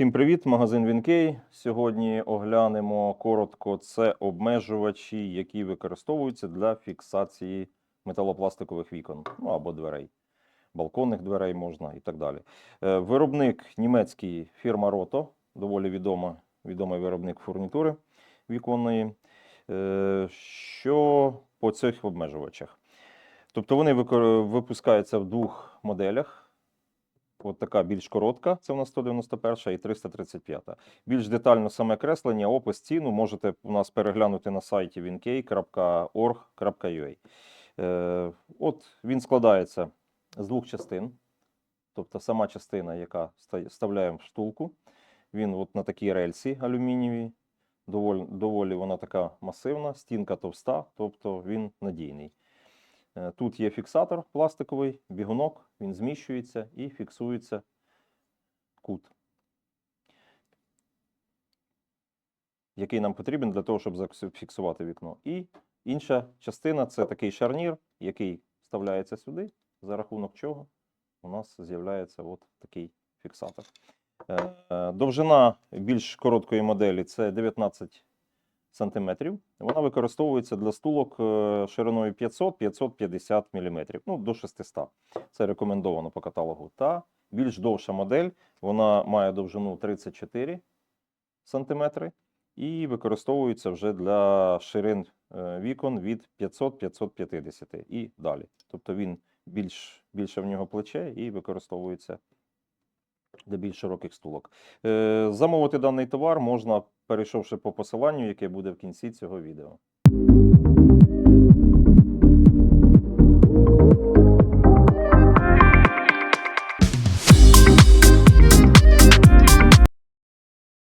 Всім привіт, магазин Вінкей. Сьогодні оглянемо коротко це обмежувачі, які використовуються для фіксації металопластикових вікон, ну або дверей, балконних дверей можна і так далі. Е, Виробник німецький фірма Roto, доволі відома, відомий виробник фурнітури віконної. Е, Що по цих обмежувачах? Тобто вони випускаються в двох моделях. От така більш коротка, це у нас 191 і 335. Більш детально саме креслення, опис, ціну можете у нас переглянути на сайті winkey.org.ua. Е, От він складається з двох частин. Тобто сама частина, яка ста- вставляємо в штулку, він от на такій рельсі алюмінієвій, доволі, доволі вона така масивна, стінка товста, тобто він надійний. Е, Тут є фіксатор пластиковий, бігунок, він зміщується і фіксується кут, який нам потрібен для того, щоб зафіксувати вікно. І інша частина це такий шарнір, який вставляється сюди, за рахунок чого у нас з'являється от такий фіксатор. Е, е, Довжина більш короткої моделі це 19 сантиметрів. Вона використовується для стулок е, шириною 500-550 мм, ну до 600. Це рекомендовано по каталогу. Та більш довша модель, вона має довжину 34 сантиметри і використовується вже для ширин е, вікон від 500-550 і далі. Тобто він більш, більше в нього плече і використовується для більш широких стулок. Е, замовити даний товар можна, перейшовши по посиланню, яке буде в кінці цього відео.